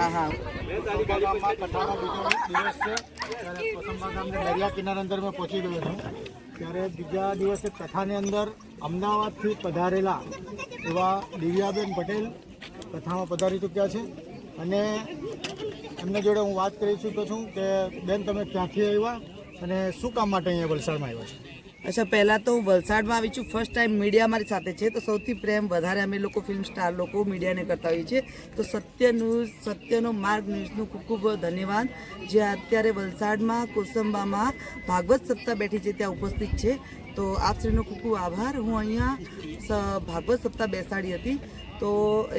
હા હા. દિવસ છે, ત્યારે કોસંબા ગામને દરિયા કિનારા અંદર મેં પહોંચી ગયો છું. ત્યારે બીજા દિવસે કથાની અંદર અમદાવાદથી પધારેલા એવા દિવ્યાબેન પટેલ કથામાં પધારી ચૂક્યા છે. અને એમના જોડે હું વાત કરી ચૂક્યો છું કે, બેન, તમે ક્યાંથી આવ્યા? અને શું કામ માટે અહીંયા વલસાડમાં આવ્યા છો? અચ્છા, પહેલાં તો હું વલસાડમાં આવી છું. ફર્સ્ટ ટાઈમ મીડિયા મારી સાથે છે. તો સૌથી પ્રેમ વધારે અમે લોકો ફિલ્મ સ્ટાર લોકો મીડિયાને કરતા હોઈએ છીએ. તો સત્ય ન્યૂઝ સત્યનો માર્ગ ન્યૂઝનું ખૂબ ખૂબ ધન્યવાદ. જે અત્યારે વલસાડમાં, કોસંબામાં ભાગવત સપ્તાહ બેઠી છે, ત્યાં ઉપસ્થિત છે. તો આપ શ્રીનો ખૂબ ખૂબ આભાર. હું અહીંયા ભાગવત સપ્તાહ બેસાડી હતી. તો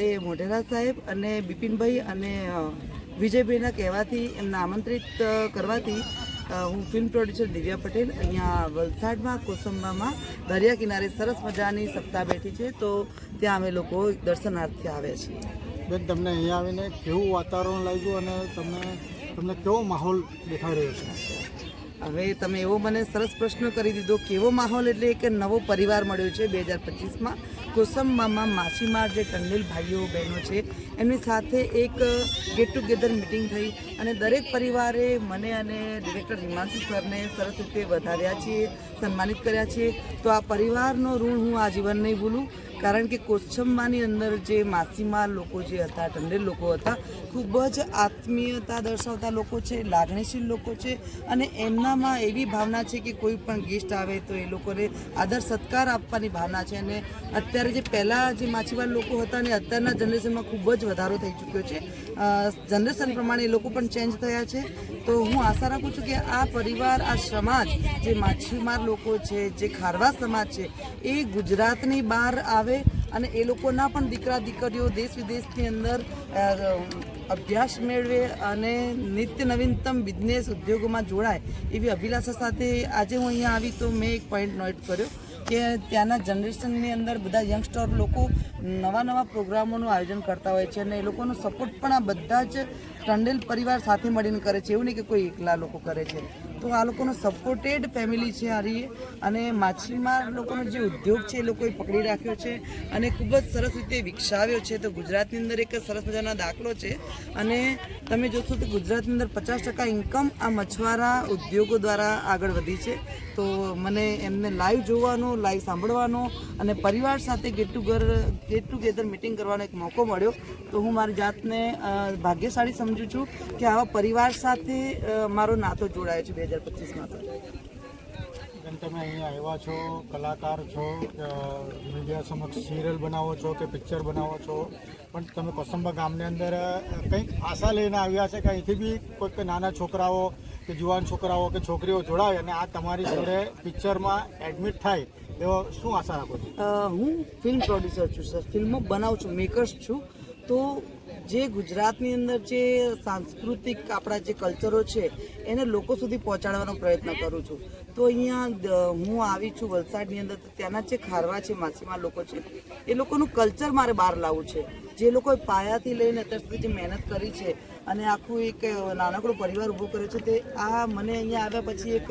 એ મોઢેરા સાહેબ અને બિપિનભાઈ અને વિજયભાઈના કહેવાથી એમને આમંત્રિત કરવાથી હું ફિલ્મ પ્રોડ્યુસર દિવ્યા પટેલ. અહીંયા વલસાડમાં કોસંબામાં દરિયા કિનારે સરસ મજાની સપ્તાહ બેઠી છે. તો ત્યાં અમે લોકો દર્શનાર્થે આવ્યા છીએ. બેન તમને અહીંયા આવીને કેવું વાતાવરણ લાગ્યું અને તમને તમને કેવો માહોલ દેખાઈ રહ્યો છે? હવે તમે એવો મને સરસ પ્રશ્ન કરી દીધો કેવો માહોલ એટલે એક નવો પરિવાર મળ્યો છે બે હજાર પચીસમાં? કોસંબામાં માછીમાર જે ટંડેલ ભાઈઓ બહેનો છે એમની સાથે એક ગેટ ટુગેધર મિટિંગ થઈ અને દરેક પરિવારે મને અને ડિરેક્ટર હિમાંશુ સરને સરસ રીતે વધાર્યા છીએ, સન્માનિત કર્યા છે તો આ પરિવારનો ઋણ હું આજીવન નહીં ભૂલું. કારણ કે કોચંબાની અંદર જે માછીમાર લોકો જે હતા, ટંડેલ લોકો હતા, ખૂબ જ આત્મીયતા દર્શાવતા લોકો છે, લાગણીશીલ લોકો છે અને એમનામાં એવી ભાવના છે કે કોઈ પણ ગેસ્ટ આવે તો એ લોકોને આદર સત્કાર આપવાની ભાવના છે અને અત્યારે જે પહેલાં જે માછીમાર લોકો હતા અને અત્યારના જનરેશનમાં ખૂબ જ વધારો થઈ ચૂક્યો છે. જનરેશન પ્રમાણે એ લોકો પણ ચેન્જ થયા છે. તો હું આશા રાખું છું કે આ પરિવાર, આ સમાજ, જે માછીમાર લોકો છે, જે ખારવા સમાજ છે, એ ગુજરાતની બહાર આવે અને એ લોકોના પણ દીકરા દીકરીઓ દેશ વિદેશની અંદર અભ્યાસ મેળવે અને નિત્ય નવીનતમ બિઝનેસ ઉદ્યોગોમાં જોડાય એવી અભિલાષા સાથે આજે હું અહીંયા આવી તો મેં એક પોઈન્ટ નોટ કર્યો કે ત્યાંના જનરેશનની અંદર બધા યંગસ્ટર લોકો નવા નવા પ્રોગ્રામોનું આયોજન કરતા હોય છે અને એ લોકોનો સપોર્ટ પણ આ બધા જ ટંડેલ પરિવાર સાથે મળીને કરે છે. એવું નહીં કે કોઈ એકલા લોકો કરે છે. તો આ લોકોનો સપોર્ટેડ ફેમિલી છે હારી. અને માછીમાર લોકોનો જે ઉદ્યોગ છે એ લોકોએ પકડી રાખ્યો છે અને ખૂબ જ સરસ રીતે વિકસાવ્યો છે. તો ગુજરાતની અંદર એક સરસ મજાનો દાખલો છે. અને તમે જોશો તો ગુજરાતની અંદર પચાસ ટકા ઇન્કમ આ મછવારા ઉદ્યોગો દ્વારા આગળ વધી છે. તો મને એમને લાઈવ જોવાનો લાઈવ સાંભળવાનો અને પરિવાર સાથે get together get together meeting કરવાનો એક મોકો મળ્યો. તો હું મારી જાતને ભાગ્યશાળી સમજું છું કે આવા પરિવાર સાથે મારો નાતો જોડાયો છે બે હજાર પચીસમાં બેન તમે અહીંયા આવ્યા છો કલાકાર છો મીડિયા સમક્ષ સિરિયલ બનાવો છો કે પિક્ચર બનાવો છો? પણ તમે કોસંબા ગામની અંદર કંઈક આશા લઈને આવ્યા છે કે અહીંથી બી કોઈક નાના છોકરાઓ કે જુવાન છોકરાઓ કે છોકરીઓ જોડાવે અને આ તમારી જોડે પિક્ચરમાં એડમિટ થાય એવો શું આશા રાખો છો? હું ફિલ્મ પ્રોડ્યુસર છું સર ફિલ્મો બનાવું છું મેકર્સ છું. તો જે ગુજરાતની અંદર જે સાંસ્કૃતિક આપણા જે કલ્ચરો છે, એને લોકો સુધી પહોંચાડવાનો પ્રયત્ન કરું છું. તો અહીંયા હું આવી છું વલસાડની અંદર ત્યાંના જે ખારવા છે, માછીમાર લોકો છે, એ લોકોનું કલ્ચર મારે બહાર લાવવું છે. જે લોકોએ પાયાથી લઈને અત્યાર સુધી જે મહેનત કરી છે, અને આખું એક નાનકડો પરિવાર ઊભો કર્યો છે, તે આ મને અહીંયા આવ્યા પછી એક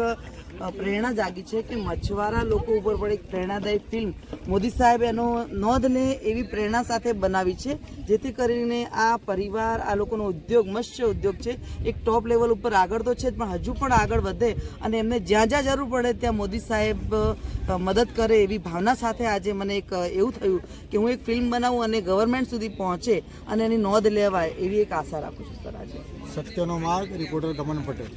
પ્રેરણા જાગી છે કે મછવારા લોકો ઉપર પણ એક પ્રેરણાદાયી ફિલ્મ મોદી સાહેબ એનો નોંધ લે એવી પ્રેરણા સાથે બનાવી છે. જેથી કરીને આ પરિવાર, આ લોકોનો ઉદ્યોગ, મત્સ્ય ઉદ્યોગ છે, એક ટોપ લેવલ ઉપર આગળ તો છે જ, પણ હજુ પણ આગળ વધે અને એમને જ્યાં જ્યાં જરૂર પડે ત્યાં મોદી સાહેબ મદદ કરે એવી ભાવના સાથે આજે મને એક એવું થયું કે હું એક ફિલ્મ બનાવું અને ગવર્મેન્ટ સુધી પહોંચે અને એની નોંધ લેવાય એવી એક આશા રાખું છું, સર, આજે. સત્યનો માર્ગ રિપોર્ટર દમન પટેલ.